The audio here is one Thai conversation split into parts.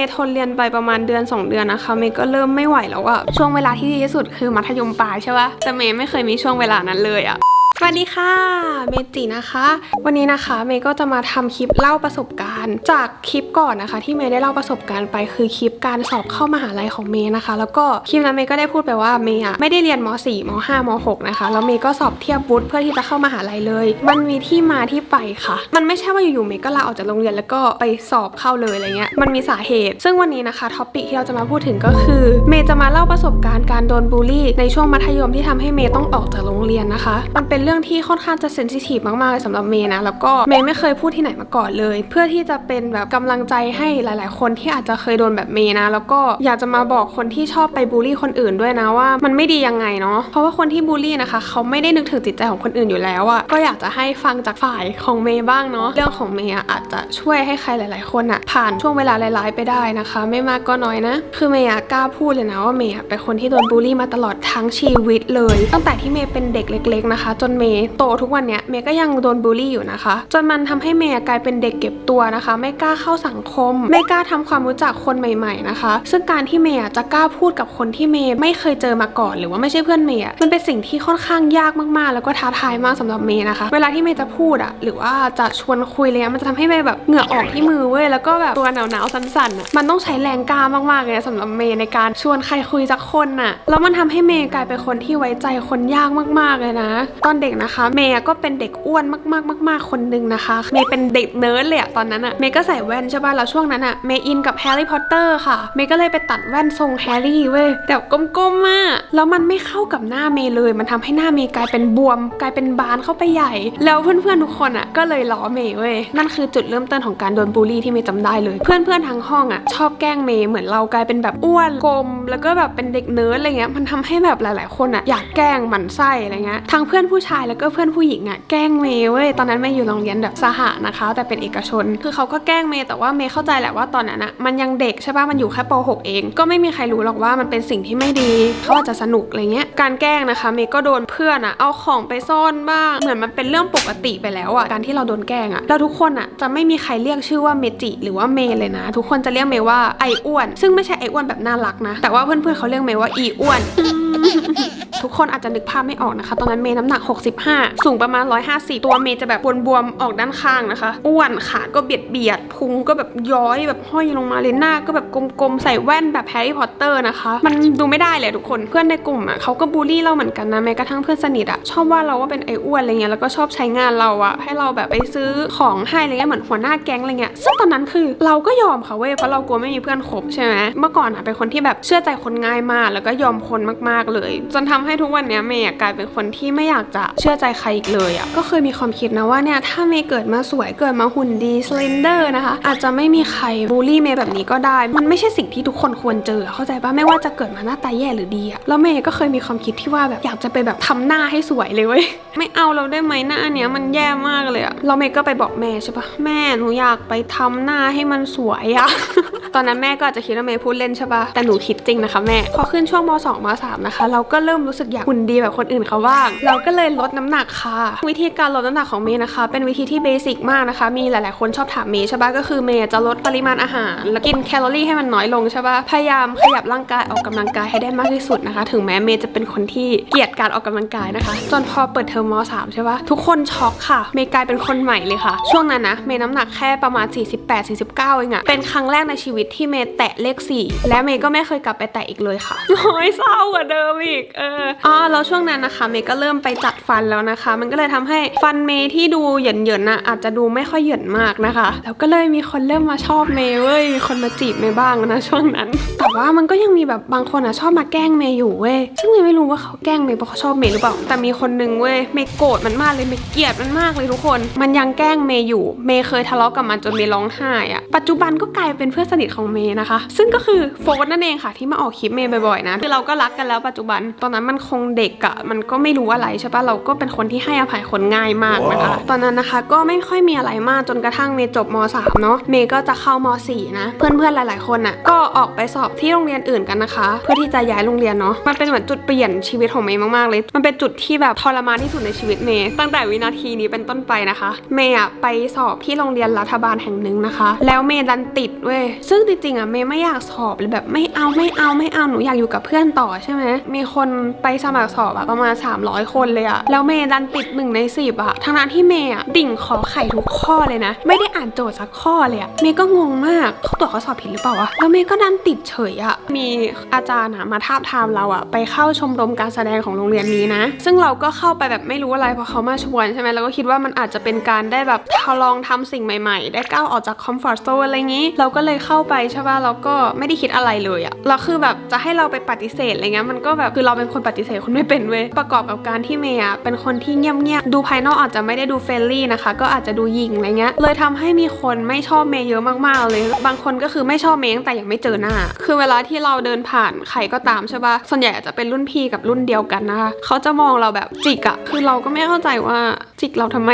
ย์ทนเรียนไปประมาณเดือน 2 เดือนนะคะ เมย์ก็เริ่มไม่ไหวแล้วอะช่วงเวลาที่ดีที่สุดคือมัธยมปลายใช่ปะแต่เมย์ไม่เคยมีช่วงเวลานั้นเลยอะ สวัสดีค่ะ เมจินะคะ วันนี้นะคะเมย์ก็จะมาทำคลิปเล่าประสบการณ์ จากคลิปก่อนนะคะ ที่เมย์ได้เล่าประสบการณ์ไปคือคลิปการสอบเข้ามหาลัยของเมย์นะคะ แล้วก็คลิปนั้นเมย์ก็ได้พูดไปว่าเมย์อะไม่ได้เรียนม .4 ม .5 ม .6 นะคะแล้วเมย์ก็สอบเทียบวุฒิเพื่อที่จะเข้ามหาลัยเลย มันมีที่มาที่ไปค่ะ มันไม่ใช่ว่าอยู่ๆเมย์ก็ลาออกจากโรงเรียนแล้วก็ไปสอบเข้าเลยอะไรเงี้ยมันมีสาเหตุ ซึ่งวันนี้นะคะท็อปิกที่เราจะมาพูดถึงก็คือเมย์จะมาเล่าประสบการณ์การโดนบูลลี่ในช่วงมัธยมที่ทำให้เมย์ต้องออกจากโรงเรียนนะคะ มันเป็นเรื่องที่ค่อนข้างจะเซนซิทีฟมากๆเลยสำหรับเมย์นะแล้วก็เมย์ไม่เคยพูดที่ไหนมาก่อนเลย เพื่อที่จะเป็นแบบกำลังใจให้หลาย ๆ คนที่อาจจะเคยโดนแบบเมย์นะ แล้วก็อยากจะมาบอกคนที่ชอบไปบูลลี่คนอื่นด้วยนะว่า มันไม่ดียังไงเนาะเพราะว่าคนที่บูลลี่นะคะ เขาไม่ได้นึกถึงจิตใจของคนอื่นอยู่แล้วอะก็อยากจะให้ฟังจากฝ่ายของเมย์บ้างเนาะเรื่องของเมย์อะอาจจะช่วยให้ใครหลาย ๆ คนอะผ่านช่วงเวลาร้ายๆไปได้นะคะ ไม่มากก็น้อยนะ คือเมย์อะกล้าพูดเลยนะว่าเมย์อะเป็นคนที่โดนบูลลี่มาตลอดทั้งชีวิตเลย ตั้งแต่ที่เมย์เป็นเด็กเล็ก ๆ นะคะ จนเมย์โตทุกวันเนี้ยเมย์ก็ยังโดนบูลลี่อยู่นะคะ จนมันทำให้เมย์กลายเป็นเด็กเก็บตัวนะคะ ไม่กล้าเข้าสังคม ไม่กล้าทำความรู้จักคนใหม่ ๆนะคะ ซึ่งการที่เมย์จะกล้าพูดกับคนที่เมย์ไม่เคยเจอมาก่อน หรือว่าไม่ใช่เพื่อนเมย์มันเป็นสิ่งที่ค่อนข้างยากมากๆ แล้วก็ท้าทายมากสำหรับเมย์นะคะ เวลาที่เมย์จะพูดอะหรือว่าจะชวนคุยอะไรเลยมันจะทำให้เมย์แบบเหงื่อออกที่มือเว้ยแล้วก็แบบตัวหนาวๆสั่นๆอะมันต้องใช้แรงกล้ามากๆเลยนะสำหรับเมย์ในการชวนใครคุยสักคนน่ะแล้วมันทำให้เมย์กลายเป็นคนที่ไว้ใจคนยากมากๆเลยนะ ตอนเด็กนะคะ เมย์ก็เป็นเด็กอ้วนมากๆๆๆคนหนึ่งนะคะ เมย์เป็นเด็กเนิร์ดเลยอะตอนนั้นอะเมย์ก็ใส่แว่นใช่ป่ะแล้วช่วงนั้นอะเมย์อินกับแฮร์รี่พอตเตอร์ค่ะ เมย์ก็เลยไปตัดแว่นทรงแฮร์รี่เว้ยแบบก้มๆมากแล้วมันไม่เข้ากับหน้าเมย์เลย มันทำให้หน้าเมย์กลายเป็นบวม กลายเป็นบานเข้าไปใหญ่ แล้วเพื่อนๆทุกคนอะก็เลยล้อเมย์เว้ยนั่นคือจุดเริ่มต้นของการโดนบูลลี่ที่เมย์จำได้เลย เพื่อนๆทั้งห้องอะชอบแกล้งเมย์เหมือนเรากลายเป็นแบบอ้วนกลม แล้วก็แบบเป็นเด็กเนิร์ดอะไรเงี้ยมันทำให้แบบหลาย ๆ คนอะอยากแกล้งหมันไส้อะไรเงี้ยทั้งเพื่อนผู้ชายแล้วก็เพื่อนผู้หญิงอะแกล้งเมย์เว้ยตอนนั้นเมย์อยู่โรงเรียนแบบสหะนะคะ แต่เป็นเอกชน คือเขาก็แกล้งเมย์แต่ว่าเมย์เข้าใจแหละว่าตอนนั้นอะมันยังเด็กใช่ป่ะมันอยู่แค่ป .6 เอง ก็ไม่มีใครรู้หรอกว่ามันเป็นสิ่งที่ไม่ดีเขาอาจจะสนุกอะไรเงี้ยการแกล้งนะคะ เมย์ก็โดนเพื่อนอะเอาของไปซ่อนบ้างเหมือนมันเป็นเรื่องปกติไปแล้วอะการที่เราโดนแกล้งอะแล้วทุกคนอะจะไม่มีใครเรียกชื่อว่าเมจิหรือว่าเมย์เลยนะ ทุกคนจะเรียกเมย์ว่าไออ้วน ซึ่งไม่ใช่ไออ้วนแบบน่ารักนะ แต่ว่าเพื่อนๆเขาเรียกเมย์ว่าอีอ้วนทุกคนอาจจะนึกภาพไม่ออกนะคะ ตอนนั้นเมย์น้ำหนัก 65 สูงประมาณ 150 ตัวเมย์จะแบบบวมๆออกด้านข้างนะคะ อ้วนขาก็เบียดเบียดพุงก็แบบย้อยแบบห้อยลงมาเลยหน้าก็แบบกลมๆ ใส่แว่นแบบแฮร์รี่พอตเตอร์นะคะ มันดูไม่ได้เลยทุกคนเพื่อนในกลุ่มอะเขาก็บูลลี่เราเหมือนกันนะแม้กระทั่งเพื่อนสนิทอะชอบว่าเราว่าเป็นไอ้อ้วนอะไรเงี้ยแล้วก็ชอบใช้งานเราอะให้เราแบบไปซื้อของให้อะไรเงี้ยเหมือนหัวหน้าแก๊งอะไรเงี้ยซึ่งตอนนั้นคือเราก็ยอมค่ะเว้ยเพราะเรากลัวไม่มีเพื่อนคบใช่ไหมเมื่อก่อนอะเป็นคนที่แบบเชื่อใจคนง่ายมาก แล้วก็ยอมคนมากๆเลย จนทำให้ทุกวันนี้เมย์กลายเป็นคนที่ไม่อยากจะเชื่อใจใครอีกเลยอะก็เคยมีความคิดนะว่าเนี่ยถ้าเมย์เกิดมาสวยเกิดมาหุ่นดีสเลนเดอร์นะคะ อาจจะไม่มีใครบูลลี่เมย์แบบนี้ก็ได้ มันไม่ใช่สิ่งที่ทุกคนควรเจอเข้าใจปะไม่ว่าจะเกิดมาหน้าตาแย่หรือดีอะแล้วเมย์ก็เคยมีความคิดที่ว่าแบบอยากจะไปแบบทำหน้าให้สวยเลยเว้ยไม่เอาเราได้ไหมหน้าเนี้ยมันแย่มากเลยอะเราเมย์ก็ไปบอกแม่ใช่ปะแม่หนูอยากไปทำหน้าให้มันสวยอะ ตอนนั้นแม่ก็อาจจะคิดว่าเมย์พูดเล่นใช่ปะแต่หนูคิดจริงนะคะแม่ พอขึ้นช่วงม 2ม3นะคะ เราก็เริ่มรู้สึกอยากหุ่นดีแบบคนอื่นเขาบ้าง เราก็เลยลดน้ำหนักค่ะ วิธีการลดน้ำหนักของเมย์นะคะ เป็นวิธีที่เบสิกมากนะคะ มีหลาย ๆ คนชอบถามเมย์ใช่ปะก็คือเมย์จะลดปริมาณอาหาร แล้วกินแคลอรี่ให้มันน้อยลงใช่ปะพยายามขยับร่างกายออกกำลังกายให้ได้มากที่สุดนะคะ ถึงแม้เมย์จะเป็นคนที่เกลียดการออกกำลังกายนะคะ จนพอเปิดเทอมม3ใช่ปะทุกคนช็อกค่ะ เมย์กลายเป็นคนใหม่เลยค่ะ ช่วงนั้นนะเมย์น้ำหนักแค่ประมาณ 48 49เองอะเป็นครั้งแรกในชีวิตที่เมย์แตะเลข 4 และเมย์ก็ไม่เคยกลับไปแตะอีกเลยค่ะโอ้ยเศร้ากว่าเดิมอีกเอออ๋อแล้วช่วงนั้นนะคะเมย์ก็เริ่มไปจัดฟันแล้วนะคะ มันก็เลยทำให้ฟันเมย์ที่ดูเหยินๆน่ะอาจจะดูไม่ค่อยเหยินมากนะคะ แล้วก็เลยมีคนเริ่มมาชอบเมย์เว้ยมีคนมาจีบเมย์บ้างนะช่วงนั้น แต่ว่ามันก็ยังมีแบบบางคนอะชอบมาแกล้งเมย์อยู่เว้ยซึ่งเมย์ไม่รู้ว่าเขาแกล้งเมย์เพราะเขาชอบเมย์หรือเปล่าแต่มีคนนึงเว้ยเมย์โกรธมันมากเลยเมย์เกลียดมันมากเลยทุกคน มันยังแกล้งเมย์อยู่ เมย์เคยทะเลาะกับมันจนเมย์ร้องไห้อะปัจจุบันก็กลายเป็นเพื่อนสนิทของเมย์นะคะ ซึ่งก็คือโฟนนั่นเองค่ะ ที่มาออกคลิปเมย์บ่อยๆนะคือเราก็รักกันแล้วปัจจุบันตอนนั้นมันคงเด็กอะมันก็ไม่รู้อะไรใช่ปะเราก็เป็นคนที่ให้อภัยคนง่ายมากนะคะตอนนั้นนะคะก็ไม่ค่อยมีอะไรมากจนกระทั่งเมย์จบม .3 เนาะเมย์ก็จะเข้าม .4 นะ เพื่อนๆหลาย ๆคนอะก็ออกไปสอบที่โรงเรียนอื่นกันนะคะ เพื่อที่จะย้ายโรงเรียนเนาะมันเป็นเหมือนจุดเปลี่ยนชีวิตของเมย์มากๆเลย มันเป็นจุดที่แบบทรมานที่สุดในชีวิตเมย์ตั้งแต่วินาทีนี้เป็นต้นไปนะคะเมย์อะไปสอบที่โรงเรียนรัฐบาลแห่งหนึ่งนะคะ แล้วเมย์ดันติดเว้ยซึ่งจริงๆอะเมย์ไม่อยากสอบเลยแบบไม่เอาไม่เอาไม่เอาหนูอยากอยู่กับเพื่อนต่อใช่ไหมมีคนไปสมัครสอบอะประมาณ 300 คนเลยอะแล้วเมย์ดันติดหนึ่งในสิบอะทั้งนั้นที่เมย์อะดิ่งขอไข่ทุกข้อเลยนะ ไม่ได้อ่านโจทย์สักข้อเลยอะเมย์ก็งงมากเขาตรวจข้อสอบผิดหรือเปล่าวะแล้วเมย์ก็ดันติดเฉยอะมีอาจารย์อะมาทาบทามเราอะไปเข้าชมรมการแสดงของโรงเรียนนี้นะ ซึ่งเราก็เข้าไปแบบไม่รู้อะไรเพราะเขามาชวนใช่ไหมเราก็คิดว่ามันอาจจะเป็นการได้แบบทดลองทำสิ่งใหม่ๆ ได้ก้าวออกจากคอมฟอร์ทโซนอะไรอย่างนี้ เราก็เลยเข้าไปใช่ป่ะเราก็ไม่ได้คิดอะไรเลยอะแล้วคือแบบจะให้เราไปปฏิเสธอะไรเงี้ยมันก็แบบคือเราเป็นคนปฏิเสธคนไม่เป็นเว้ยประกอบกับการที่เมย์เป็นคนที่เงียบๆดูภายนอกอาจจะไม่ได้ดูเฟรนลี่นะคะ ก็อาจจะดูหยิงอะไรเงี้ยเลยทำให้มีคนไม่ชอบเมย์เยอะมากๆเลย บางคนก็คือไม่ชอบเมย์ตั้งแต่ยังไม่เจอหน้าคือเวลาที่เราเดินผ่านใครก็ตามใช่ป่ะ ส่วนใหญ่อาจจะเป็นรุ่นพี่กับรุ่นเดียวกันนะคะ เขาจะมองเราแบบจิกอะคือเราก็ไม่เข้าใจว่าจิกเราทำไม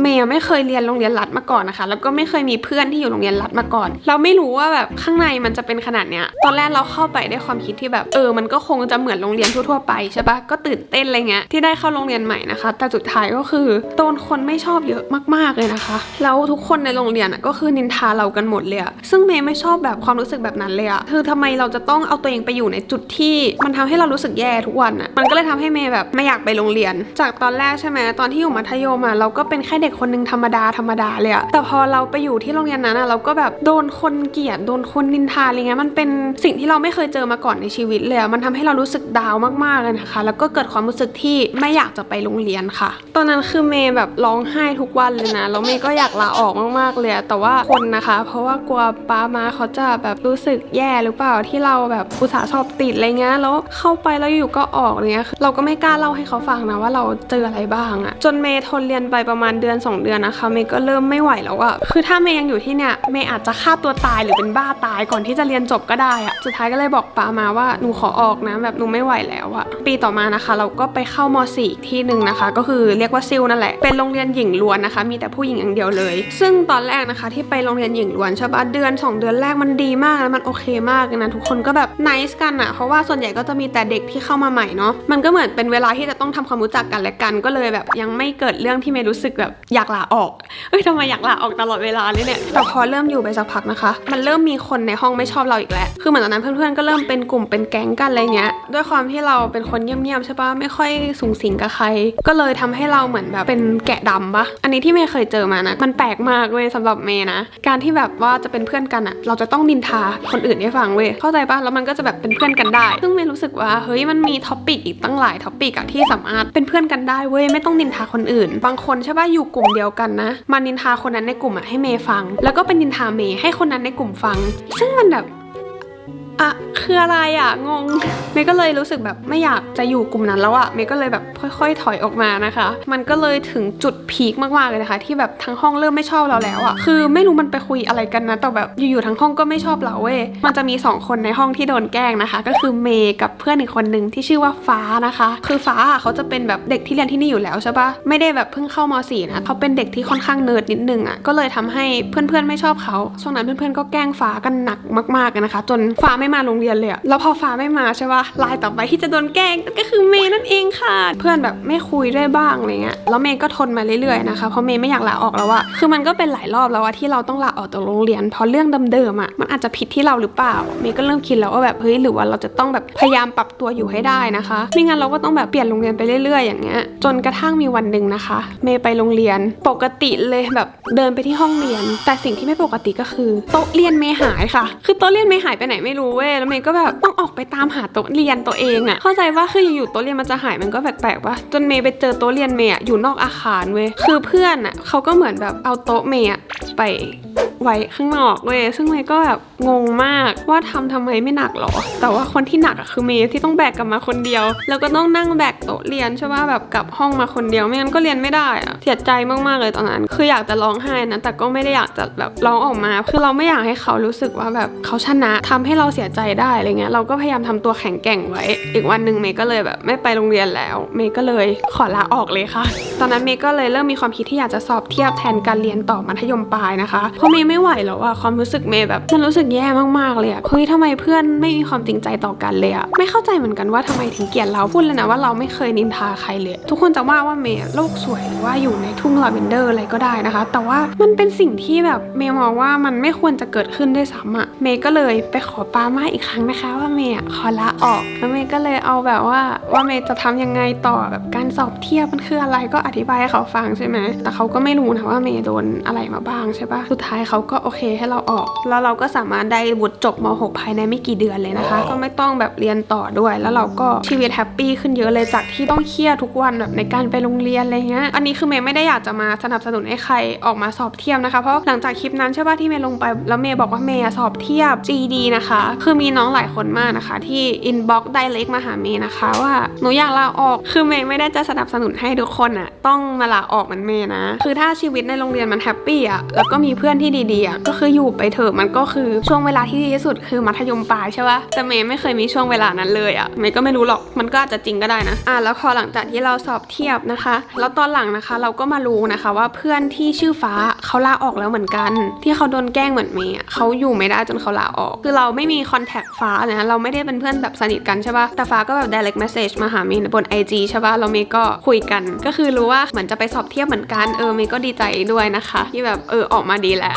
เมย์ไม่เคยเรียนโรงเรียนรัฐมาก่อนนะคะ แล้วก็ไม่เคยมีเพื่อนที่อยู่โรงเรียนรัฐมาก่อน เราไม่รู้ว่าแบบข้างในมันจะเป็นขนาดเนี้ย ตอนแรกเราเข้าไปได้วยความคิดที่แบบเออ มันก็คงจะเหมือนโรงเรียนทั่วๆไปใช่ปะก็ตื่นเต้นอะไรเงี้ย ที่ได้เข้าโรงเรียนใหม่นะคะ แต่สุดท้ายก็คือโดนคนไม่ชอบเยอะมากๆเลยนะคะ แล้วทุกคนในโรงเรียนอะก็คือนินทาเรากันหมดเลยซึ่งเมย์ไม่ชอบแบบความรู้สึกแบบนั้นเลยอะคือทำไมเราจะต้องเอาตัวเองไปอยู่ในจุดที่ มันทำให้เรารู้สึกแย่ทุกวันอะมันก็เลยทำให้เมย์แบบไม่อยากไปโรงเรียน จากตอนแรกใช่ไหมตอนที่อยู่มัธยมอะเราก็เป็นแค่เด็กคนหนึงธรรมดาธรรมดาเลยอะแต่พอเราไปอยู่ที่โรงเรียนนั้นอะเราก็แบบโดนคนเกลียดโดนคนนินทาอะไรเงี้ยมันเป็นสิ่งที่เราไม่เคยเจอมาก่อนในชีวิตเลยอะมันทำให้เรารู้สึกดาวมากๆเลยนะคะ แล้วก็เกิดความรู้สึกที่ไม่อยากจะไปโรงเรียนค่ะ ตอนนั้นคือเมย์แบบร้องไห้ทุกวันเลยนะแล้วเมย์ก็อยากลาออกมากๆเลยแต่ว่าคนนะคะ เพราะว่ากลัวป้ามาเขาจะแบบรู้สึกแย่หรือเปล่าที่เราแบบอุตส่าห์สอบติดอะไรเงี้ยแล้วเข้าไปแล้วอยู่ก็ออกไรเงี้ยเราก็ไม่กล้าเล่าให้เขาฟังนะว่าเราเจออะไรบ้างอะจนเมย์ทนเรียนไปประมาณเดือน2 เดือนนะคะเมย์ก็เริ่มไม่ไหวแล้วอะคือถ้าเมย์ยังอยู่ที่เนี่ยเมย์อาจจะฆ่าตัวตายหรือเป็นบ้าตายก่อนที่จะเรียนจบก็ได้อะสุดท้ายก็เลยบอกป้ามาว่าหนูขอออกนะแบบหนูไม่ไหวแล้วอะปีต่อมานะคะ เราก็ไปเข้ามสี่อีกที่หนึ่งนะคะ ก็คือเรียกว่าซิลนั่นแหละเป็นโรงเรียนหญิงล้วนนะคะ มีแต่ผู้หญิงอย่างเดียวเลย ซึ่งตอนแรกนะคะ ที่ไปโรงเรียนหญิงล้วนใช่ปะเดือน 2 เดือนแรกมันดีมากแล้วมันโอเคมากนะทุกคนก็แบบนิสกันอะเพราะว่าส่วนใหญ่ก็จะมีแต่เด็กที่เข้ามาใหม่เนาะมันก็เหมือนเป็นเวลาที่จะต้องทำความรู้จักกันและกันก็เลยแบบ ยังไม่เกิดเรื่องที่เมย์รู้สึกแบบอยากลาออกเอ้ยทำไมอยากลาออกตลอดเวลาเลยเนี่ยแต่พอเริ่มอยู่ไปสักพักนะคะ มันเริ่มมีคนในห้องไม่ชอบเราอีกแล้วคือเหมือนตอนนั้นเพื่อนๆก็เริ่มเป็นกลุ่มเป็นแก๊งกันอะไรเงี้ยด้วยความที่เราเป็นคนเงียบๆใช่ปะไม่ค่อยสูงสิงกับใคร ก็เลยทำให้เราเหมือนแบบเป็นแกะดำปะอันนี้ที่เมย์เคยเจอมานะมันแปลกมากเว้ยสำหรับเมย์นะการที่แบบว่าจะเป็นเพื่อนกันอะเราจะต้องนินทาคนอื่นให้ฟังเว้ยเข้าใจปะแล้วมันก็จะแบบเป็นเพื่อนกันได้ ซึ่งเมย์รู้สึกว่าเฮ้ยมันมีท็อปิกอีกตั้งหลายท็อปิกอะที่สามารถเป็นเพื่อนกันได้เว้ยไม่ต้องนินทาคนอื่น บางคนใช่ปะอยู่กลุ่มเดียวกันนะ มานินทาคนนั้นในกลุ่มอะให้เมย์ฟัง แล้วก็เป็นนินทาเมย์ให้คนนั้นในกลุ่มฟัง ซึ่งมันแบบ อะคืออะไรอะงง เมย์ก็เลยรู้สึกแบบไม่อยากจะอยู่กลุ่มนั้นแล้วอะเมย์ก็เลยแบบค่อยๆ ถอยออกมานะคะ มันก็เลยถึงจุดพีคมากๆเลยนะคะ ที่แบบทั้งห้องเริ่มไม่ชอบเราแล้วอะคือไม่รู้มันไปคุยอะไรกันนะแต่แบบอยู่ๆทั้งห้องก็ไม่ชอบเราเว้ยมันจะมีสองคนในห้องที่โดนแกล้งนะคะ ก็คือเมย์กับเพื่อนอีกคนหนึ่งที่ชื่อว่าฟ้านะคะ คือฟ้าอะเขาจะเป็นแบบเด็กที่เรียนที่นี่อยู่แล้วใช่ปะไม่ได้แบบเพิ่งเข้ามสี่นะเขาเป็นเด็กที่ค่อนข้างเนิร์ดนิดนึงอะก็เลยทำให้เพื่อนๆไม่ชอบเขาช่วงนั้นเพื่อนๆก็แกล้งฟ้ากันหนักมากๆนะคะ จนฟ้าไม่มาโรงเรียนเลยอะแล้วพอฟ้าไม่มาใช่ปะลายต่อไปที่จะโดนแกล้งก็คือเมย์นั่นเองค่ะ เพื่อนแบบไม่คุยด้วยบ้างอะไรเงี้ย แล้วเมย์ก็ทนมาเรื่อยๆนะคะ เพราะเมย์ไม่อยากลาออกแล้วอะคือมันก็เป็นหลายรอบแล้วอะที่เราต้องลาออกจากโรงเรียน เพราะเรื่องเดิมๆอะมันอาจจะผิดที่เราหรือเปล่า เมย์ก็เริ่มคิดแล้วว่าแบบเฮ้ยหรือว่าเราจะต้องแบบพยายามปรับตัวอยู่ให้ได้นะคะ ไม่งั้นเราก็ต้องแบบเปลี่ยนโรงเรียนไปเรื่อยๆ อย่างเงี้ย จนกระทั่งมีวันหนึ่งนะคะ เมย์ไปโรงเรียนปกติเลยแบบเดินไปที่ห้องเรียน แต่สิ่งที่ไม่ปกติก็คือ โต๊ะเรียนเมย์หายค่ะ คือโต๊ะเรียนเมย์หายไปไหนไม่รู้เว้ยแล้วเมย์ก็แบบต้องออกไปตามหาโต๊ะเรียนตัวเองอะเข้าใจว่าคืออยู่ๆโต๊ะเรียนมันจะหายมันก็แปลกๆว่าจนเมย์ไปเจอโต๊ะเรียนเมย์อะอยู่นอกอาคารเว้ยคือเพื่อนอะเขาก็เหมือนแบบเอาโต๊ะเมย์ไปไว้ข้างนอกเว้ยซึ่งเมย์ก็แบบงงมากว่าทำทำไมไม่หนักหรอ แต่ว่าคนที่หนักอะคือเมย์ที่ต้องแบกกลับมาคนเดียว แล้วก็ต้องนั่งแบกโต๊ะเรียนใช่ป่ะแบบกลับห้องมาคนเดียวไม่งั้นก็เรียนไม่ได้อะเสียใจมากๆเลยตอนนั้น คืออยากจะร้องไห้นะแต่ก็ไม่ได้อยากจะแบบร้องออกมา คือเราไม่อยากให้เขารู้สึกว่าแบบเขาชนะทำให้เราเสยใจได้อะไรเงี้ยเราก็พยายามทำตัวแข็งแกร่งไว้ อีกวันหนึ่งเมย์ก็เลยแบบไม่ไปโรงเรียนแล้ว เมย์ก็เลยขอลาออกเลยค่ะ ตอนนั้นเมย์ก็เลยเริ่มมีความคิดที่อยากจะสอบเทียบแทนการเรียนต่อมัธยมปลายนะคะเพราะเมย์ไม่ไหวแล้วอะความรู้สึกเมย์แบบมันรู้สึกแย่มากๆเลยอะเฮ้ยทำไมเพื่อนไม่มีความจริงใจต่อกันเลยอะไม่เข้าใจเหมือนกันว่าทำไมถึงเกลียดเราพูดเลยนะว่าเราไม่เคยนินทาใครเลย ทุกคนจะว่าว่าเมย์โลกสวยหรือว่าอยู่ในทุ่งลาเวนเดอร์อะไรก็ได้นะคะ แต่ว่ามันเป็นสิ่งที่แบบเมย์มองว่ามันไม่ควรจะเกิดขึ้นด้วยซ้ำอะเมย์ก็เลยไปขอปามาอีกครั้งนะคะ ว่าเมย์อะขอลาออกแล้วเมย์ก็เลยเอาแบบว่าว่าเมย์จะทำยังไงต่อแบบการสอบเทียบมันคืออะไรก็อธิบายให้เขาฟังใช่ไหมแต่เขาก็ไม่รู้นะว่าเมย์โดนอะไรมาบ้างใช่ปะสุดท้ายเขาก็โอเคให้เราออก แล้วเราก็สามารถได้วุฒิจบม .6 ภายในไม่กี่เดือนเลยนะคะ ก็ไม่ต้องแบบเรียนต่อด้วย แล้วเราก็ชีวิตแฮปปี้ขึ้นเยอะเลยจากที่ต้องเครียดทุกวันแบบในการไปโรงเรียนอะไรเงี้ยอันนี้คือเมย์ไม่ได้อยากจะมาสนับสนุนให้ใครออกมาสอบเทียบนะคะเพราะหลังจากคลิปนั้นใช่ปะที่เมย์ลงไปแล้วเมย์บอกว่าเมย์อะสอบเทียบ GD นะคะคือมีน้องหลายคนมากนะคะ ที่อินบ็อกซ์ไดเรกมาหาเมย์นะคะ ว่าหนูอยากลาออกคือเมย์ไม่ได้จะสนับสนุนให้ทุกคนอะต้องมาลาออกเหมือนเมย์นะ คือถ้าชีวิตในโรงเรียนมันแฮปปี้อะแล้วก็มีเพื่อนที่ดีๆอะก็คืออยู่ไปเถอะมันก็คือช่วงเวลาที่ดีที่สุดคือมัธยมปลายใช่ปะแต่เมย์ไม่เคยมีช่วงเวลานั้นเลยอะเมย์ก็ไม่รู้หรอกมันก็อาจจะจริงก็ได้นะอะแล้วพอหลังจากที่เราสอบเทียบนะคะ แล้วตอนหลังนะคะเราก็มารู้นะคะว่าเพื่อนที่ชื่อฟ้าเขาลาออกแล้วเหมือนกัน ที่เขาโดนแกล้งเหมือนเมย์เขาอยู่ไม่ได้จนเขาลาออก คือเราไม่มีคอนแทคฟ้านะเราไม่ได้เป็นเพื่อนแบบสนิทกันใช่ปะแต่ฟ้าก็แบบ direct message มาหาเมย์บน IG ใช่ปะเราเมย์ก็คุยกัน ก็คือรู้ว่าเหมือนจะไปสอบเทียบเหมือนกันเออเมย์ก็ดีใจด้วยนะคะ ที่แบบเออออกมาดีแหละ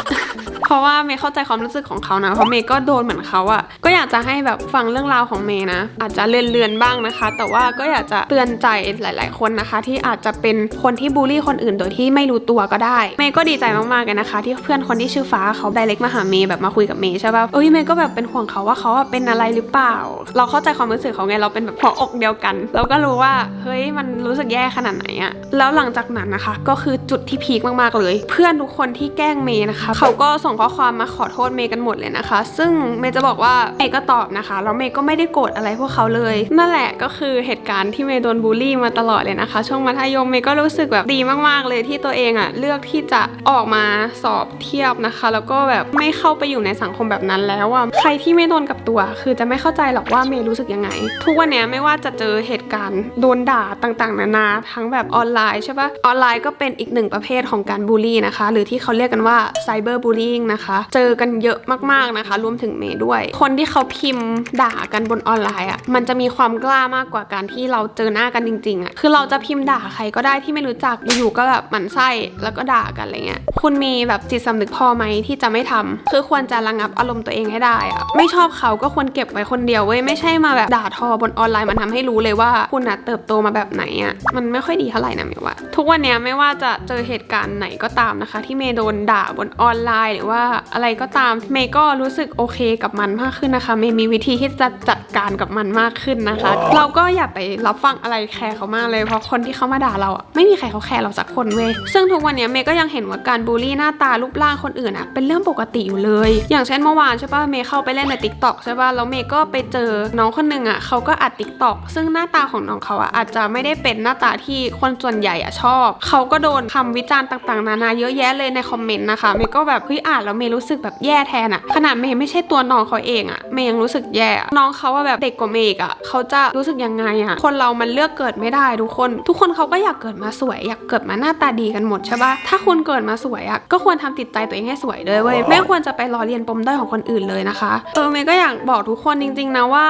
เพราะว่าเมย์เข้าใจความรู้สึกของเขานะเพราะเมย์ก็โดนเหมือนเขาอะก็อยากจะให้แบบฟังเรื่องราวของเมย์นะ อาจจะเลือนๆบ้างนะคะ แต่ว่าก็อยากจะเตือนใจหลาย ๆ คนนะคะ ที่อาจจะเป็นคนที่บูลลี่คนอื่นโดยที่ไม่รู้ตัวก็ได้ เมย์ก็ดีใจมากๆเลยนะคะ ที่เพื่อนคนที่ชื่อฟ้าเขาไดเรกมาหาเมย์แบบมาคุยกับเมย์ใช่ป่ะเอ้ยเมย์ก็แบบเป็นห่วงเขาว่าเขาเป็นอะไรหรือเปล่า เราเข้าใจความรู้สึกเขาไงเราเป็นแบบหัวอกเดียวกัน เราก็รู้ว่าเฮ้ยมันรู้สึกแย่ขนาดไหนอะแล้วหลังจากนั้นนะคะ ก็คือจุดที่พีคมากๆเลย เพื่อนทุกคนที่แกล้งเมย์นะคะ เขาก็ส่งข้อความมาขอโทษเมย์กันหมดเลยนะคะ ซึ่งเมย์จะบอกว่าเมย์ก็ตอบนะคะแล้วเมย์ก็ไม่ได้โกรธอะไรพวกเขาเลย นั่นแหละก็คือเหตุการณ์ที่เมย์โดนบูลลี่มาตลอดเลยนะคะ ช่วงมัธยมเมย์ก็รู้สึกแบบดีมากๆเลยที่ตัวเองอะเลือกที่จะออกมาสอบเทียบนะคะ แล้วก็แบบไม่เข้าไปอยู่ในสังคมแบบนั้นแล้วอะใครที่ไม่โดนกับตัว คือจะไม่เข้าใจหรอกว่าเมย์รู้สึกยังไง ทุกวันนี้ไม่ว่าจะเจอเหตุการณ์โดนด่าต่างๆ นานา ทั้งแบบออนไลน์ใช่ปะออนไลน์ก็เป็นอีกหนึ่งประเภทของการบูลลี่นะคะ หรือที่เขาเรียกกันว่าไซเบอร์บูลลี่นะคะ เจอกันเยอะมากๆนะคะ รวมถึงเมย์ด้วย คนที่เขาพิมพ์ด่ากันบนออนไลน์อะมันจะมีความกล้ามากกว่าการที่เราเจอหน้ากันจริงๆอะคือเราจะพิมพ์ด่าใครก็ได้ที่ไม่รู้จัก อยู่ๆก็แบบหมั่นไส้แล้วก็ด่ากันอะไรเงี้ย คุณมีแบบจิตสำนึกพอไหมที่จะไม่ทำคือควรจะระงับอารมณ์ตัวเองให้ได้อะ ไม่ชอบอบเขาก็ควรเก็บไว้คนเดียวเว้ยไม่ใช่มาแบบด่าทอบนออนไลน์มันทำให้รู้เลยว่าคุณอะเติบโตมาแบบไหนอะมันไม่ค่อยดีเท่าไหร่นะเมย์ว่าทุกวันนี้ไม่ว่าจะเจอเหตุการณ์ไหนก็ตามนะคะ ที่เมย์โดนด่าบนออนไลน์หรือว่าอะไรก็ตามเมย์ก็รู้สึกโอเคกับมันมากขึ้นนะคะเมย์มีวิธีที่จะจัดการกับมันมากขึ้นนะคะ เราก็อย่าไปรับฟังอะไรแคร์เขามากเลยเพราะคนที่เขามาด่าเราอะไม่มีใครเขาแคร์เราสักคนเว้ยซึ่งทุกวันนี้เมย์ก็ยังเห็นว่าการบูลลี่หน้าตารูปร่างคนอื่นอะเป็นเรื่องปกติอยู่เลย อย่างเช่นเมื่อวานใช่ปะเมย์เข้าไปเล่นใน t ิ k t o k ใช่ป่ะแล้วเมย์ก็ไปเจอน้องคนหนึ่งอะเขาก็อัด t ิ k t o k ซึ่งหน้าตาของน้องเขาอะอาจจะไม่ได้เป็นหน้าตาที่คนส่วนใหญ่อะชอบ เขาก็โดนคำวิจารณ์ต่างๆ นานาเยอะแยะเลยในคอมเมนต์นะคะเมย์ก็แบบเฮ้ยอ่านแล้วเมย์รู้สึกแบบแย่แทนอะขนาดเมย์ไม่ใช่ตัวน้องเขาเองอะเมย์ยังรู้สึกแย่อะน้องเขาว่าแบบเด็กกว่าเมย์อีกอะเขาจะรู้สึกยังไงอะคนเรามันเลือกเกิดไม่ได้ทุกคน ทุกคนเขาก็อยากเกิดมาสวย อยากเกิดมาหน้าตาดีกันหมดใช่ป่ะถ้าคุณเกิดมาสวยอะก็ควรทำจิตใจตัวเองให้สวยด้วยเว้ยไม่ควรจะไปล้อเลียนปมด้อยของคนอื่นเลยนะคะเออเมย์ก็อยากบอกทุกคนจริง ๆ นะว่า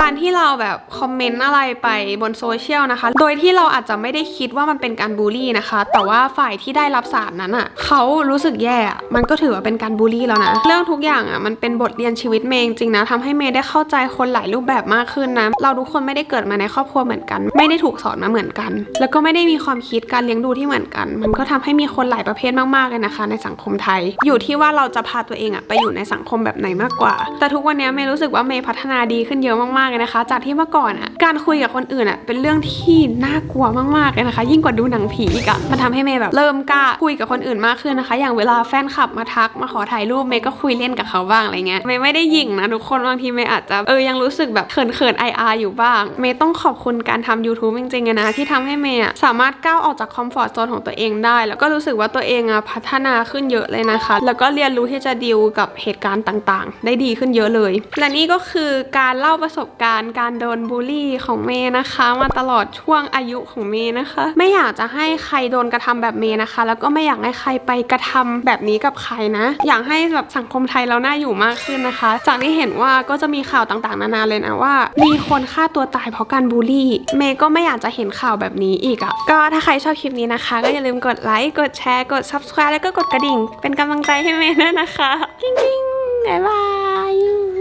การที่เราแบบคอมเมนต์อะไรไปบนโซเชียลนะคะ โดยที่เราอาจจะไม่ได้คิดว่ามันเป็นการบูลลี่นะคะ แต่ว่าฝ่ายที่ได้รับสารนั้นอะเขารู้สึกแย่ มันก็ถือว่าเป็นการบูลลี่แล้วนะ เรื่องทุกอย่างอะมันเป็นบทเรียนชีวิตเมย์จริงนะทำให้เมย์ได้เข้าใจคนหลายรูปแบบมากขึ้นนะ เราทุกคนไม่ได้เกิดมาในครอบครัวเหมือนกัน ไม่ได้ถูกสอนมาเหมือนกัน แล้วก็ไม่ได้มีความคิดการเลี้ยงดูที่เหมือนกัน มันก็ทำให้มีคนหลายประเภทมากๆเลยนะคะ ในสังคมไทย อยู่ที่ว่าเราจะพาตัวเองอะไปอยู่ในสังคมแบบไหนมากกว่า แต่ทุกวันนี้เมย์รู้สึกว่าเมย์พัฒนาดีขึ้นเยอะมากๆเลยนะคะ จากที่เมื่อก่อนอะการคุยกับคนอื่นอะเป็นเรื่องที่น่ากลัวมากๆเลยนะคะ ยิ่งกว่าดูหนังผีอีกอะมันทำให้เมย์แบบเริ่มกล้าคุยกับคนอื่นมากขึ้นนะคะ อย่างเวลาแฟนคลับมาทักมาขอถ่ายรูปเมย์ก็คุยเล่นกับเขาบ้างอะไรเงี้ยเมย์ไม่ได้ยิงนะทุกคนบางทีเมย์อาจจะเออยังรู้สึกแบบเขินๆไออาอยู่บ้าง เมย์ต้องขอบคุณการทำ YouTube จริงๆนะที่ทำให้เมย์สามารถก้าวออกจากคอมฟอร์ทโซนของตัวเองได้ แล้วก็รู้สึกว่าตัวเองอะพัฒนาขึ้นเยอะเลยนะคะ แล้วก็เรียนรู้ที่จะดีลกับเหตุการณ์ต่างๆ ได้ดีขึ้นเยอะเลยและนี่ก็คือการเล่าประสบการณ์การโดนบูลลี่ของเมย์นะคะ มาตลอดช่วงอายุของเมย์นะคะ ไม่อยากจะให้ใครโดนกระทำแบบเมย์นะคะ แล้วก็ไม่อยากให้ใครไปกระทำแบบนี้กับกับใครนะ อยากให้แบบสังคมไทยเราน่าอยู่มากขึ้นนะคะ จากที่เห็นว่าก็จะมีข่าวต่างๆ นานาเลยนะว่า มีคนฆ่าตัวตายเพราะการบูลลี่ เมย์ก็ไม่อยากจะเห็นข่าวแบบนี้อีกอะ่ะก็ถ้าใครชอบคลิปนี้นะคะ ก็อย่าลืมกดไลค์กดแชร์กด subscribe แล้วก็กดกระดิ่ง เป็นกำลังใจให้เมย์ด้วยนะคะ จริงๆ บ๊ายบาย